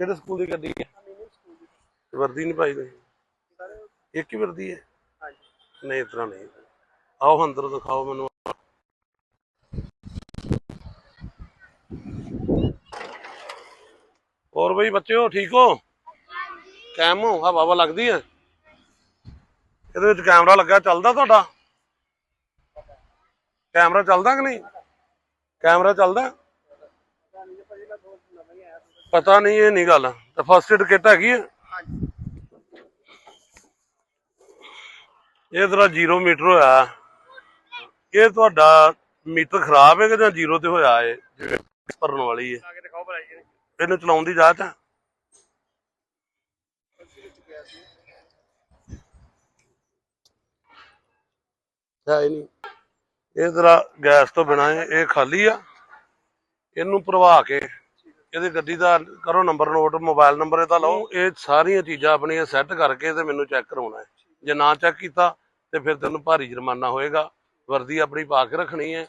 ਕਿਹੜੇ ਸਕੂਲ ਦੀ ਗੱਡੀ ਹੈ? ਵਰਦੀ ਨਹੀਂ ਪਾਈ ਤੁਸੀਂ? ਇੱਕ ਹੀ ਵਰਦੀ ਹੈ? ਨਹੀਂ ਇਸ ਤਰ੍ਹਾਂ ਨਹੀਂ। ਆਓ ਅੰਦਰ ਦਿਖਾਓ ਮੈਨੂੰ। ਹੋਰ ਬਈ ਬੱਚਿਓ ਠੀਕ ਹੋ? ਕੈਮ ਹੋ? ਹਵਾ ਹਵਾ ਲੱਗਦੀ ਹੈ? ਇਹਦੇ ਵਿੱਚ ਕੈਮਰਾ ਲੱਗਾ ਚੱਲਦਾ ਤੁਹਾਡਾ? ਕੈਮਰਾ ਚੱਲਦਾ ਕਿ ਨਹੀਂ? ਕੈਮਰਾ ਚੱਲਦਾ? ਪਤਾ ਨਹੀਂ ਇਹ ਨਹੀਂ ਗੱਲ। ਤੇ ਫਸਟ ਏਡ ਕਿੱਟ ਹੈਗੀ ਹੈ ਇਹ ਤੇਰਾ 0 ਮੀਟਰ ਹੋਇਆ। ਇਹ ਤੁਹਾਡਾ ਮੀਟਰ ਖਰਾਬ ਹੈ ਕਿ ਜਾਂ 0 ਤੇ ਹੋਇਆ ਹੈ ਭਰਨ ਵਾਲੀ ਹੈ? ਇਹਨੂੰ ਚਲਾਉਣ ਦੀ ਜਾਂਚ ਹੈ ਹੈ ਹੀ ਨਹੀਂ। ਇਹ ਤੇਰਾ ਗੈਸ ਤੋਂ ਬਿਨਾ ਇਹ ਖਾਲੀ ਆ। ਇਹਨੂੰ ਭਰਵਾ ਕੇ ਇਹਦੀ ਗੱਡੀ ਦਾ ਕਰੋ ਨੰਬਰ ਨੋਟ ਮੋਬਾਈਲ ਨੰਬਰ ਇਹਦਾ ਲਓ। ਇਹ ਸਾਰੀਆਂ ਚੀਜ਼ਾਂ ਆਪਣੀਆਂ ਸੈੱਟ ਕਰਕੇ ਤੇ ਮੈਨੂੰ ਚੈੱਕ ਕਰਾਉਣਾ ਹੈ। ਜੇ ਨਾ ਚੈੱਕ ਕੀਤਾ ਤੇ ਫਿਰ ਤੈਨੂੰ ਭਾਰੀ ਜੁਰਮਾਨਾ ਹੋਏਗਾ। ਵਰਦੀ ਆਪਣੀ ਪਾ ਕੇ ਰੱਖਣੀ ਹੈ।